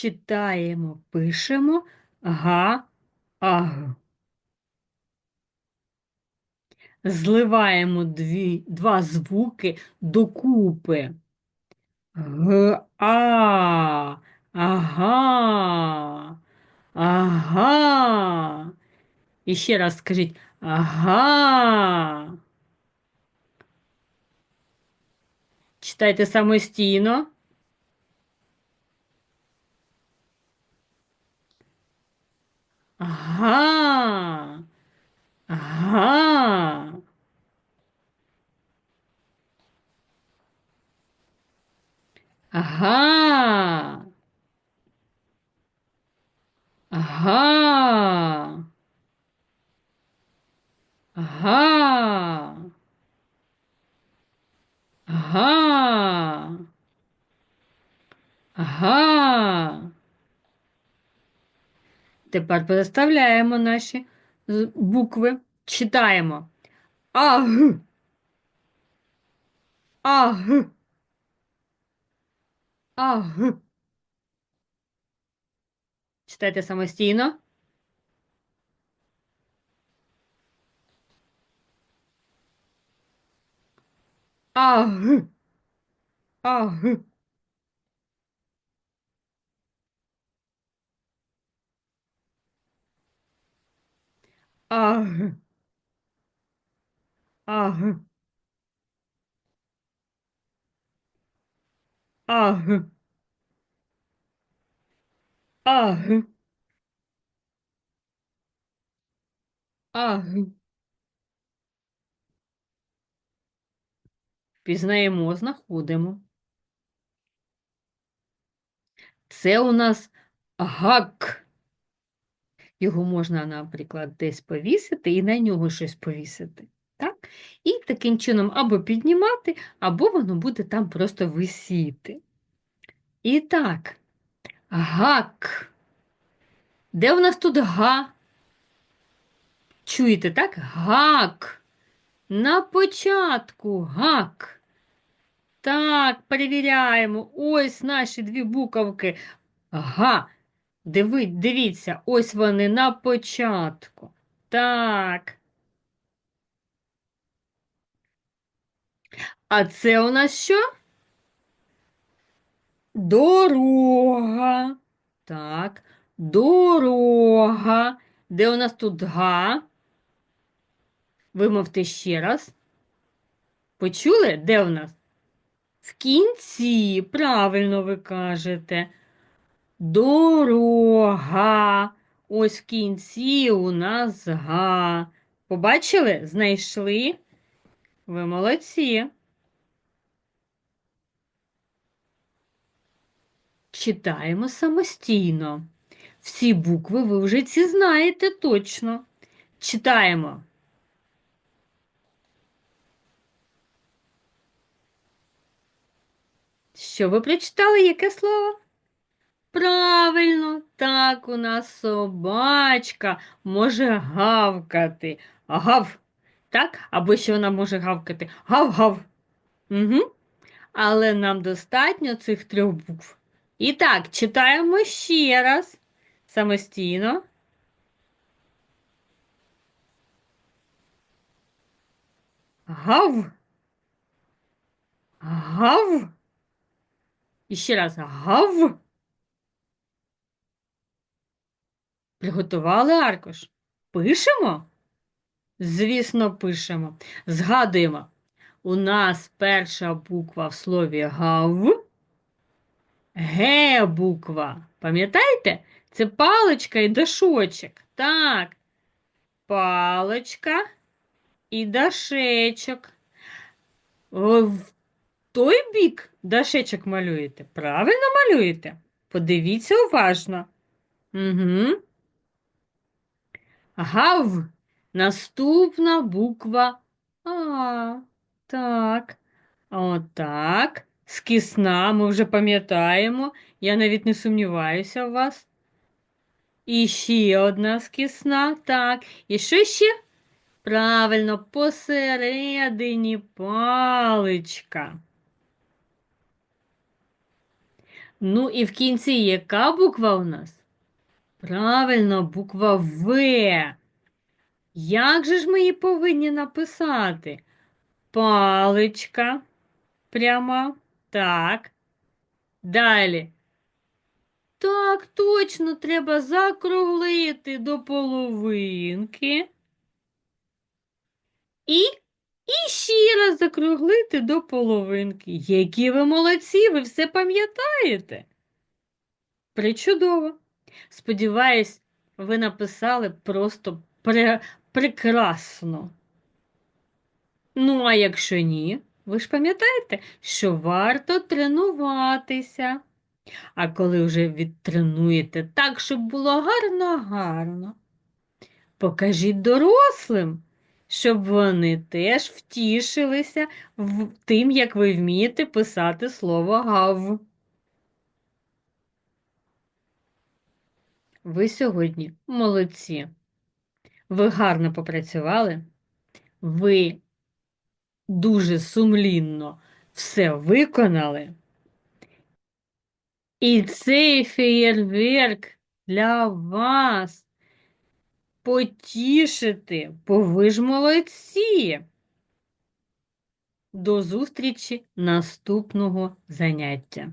Читаємо, пишемо га, аг. Зливаємо дві, два звуки докупи. Г, а, ага, ага. І ще раз скажіть ага. Читайте самостійно. Ага. Ага. Ага. Ага. Ага. Ага. Ага. Тепер переставляємо наші букви. Читаємо. Аг. Аг. Аг. Читайте самостійно. Аг. Аг. Аг. Аг. Аг. Аг. Аг. Пізнаємо, знаходимо. Це у нас гак. Його можна, наприклад, десь повісити і на нього щось повісити. Так? І таким чином або піднімати, або воно буде там просто висіти. І так, гак. Де у нас тут га? Чуєте, так? Гак. На початку гак. Так, перевіряємо. Ось наші дві буковки. Га. Диви, дивіться, ось вони на початку. Так. А це у нас що? Дорога. Так, дорога. Де у нас тут га? Вимовте ще раз. Почули? Де у нас? В кінці, правильно ви кажете. Дорога. Ось в кінці у нас га. Побачили? Знайшли? Ви молодці. Читаємо самостійно. Всі букви ви вже ці знаєте точно. Читаємо. Що ви прочитали? Яке слово? Правильно, так у нас собачка може гавкати. Гав. Так? Або ще вона може гавкати. Гав-гав. Угу. Але нам достатньо цих трьох букв. І так, читаємо ще раз самостійно. Гав. Гав. І ще раз гав. Приготували аркуш? Пишемо? Звісно, пишемо. Згадуємо. У нас перша буква в слові гав. Г буква. Пам'ятаєте? Це паличка і дашочок. Так. Паличка і дашечок. В той бік дашечок малюєте. Правильно малюєте? Подивіться уважно. Угу. Гав. Наступна буква А. Так. Отак. Скісна, ми вже пам'ятаємо. Я навіть не сумніваюся в вас. І ще одна скісна. Так. І що ще? Правильно, посередині паличка. Ну і в кінці яка буква у нас? Правильно, буква В. Як же ж ми її повинні написати? Паличка пряма. Так. Далі. Так, точно треба закруглити до половинки. І, і ще раз закруглити до половинки. Які ви молодці, ви все пам'ятаєте? Причудово. Сподіваюсь, ви написали просто пре- прекрасно. Ну, а якщо ні, ви ж пам'ятаєте, що варто тренуватися. А коли вже відтренуєте так, щоб було гарно-гарно, покажіть дорослим, щоб вони теж втішилися в тим, як ви вмієте писати слово гав. Ви сьогодні молодці. Ви гарно попрацювали, ви дуже сумлінно все виконали. І цей феєрверк для вас потішити, бо ви ж молодці. До зустрічі наступного заняття.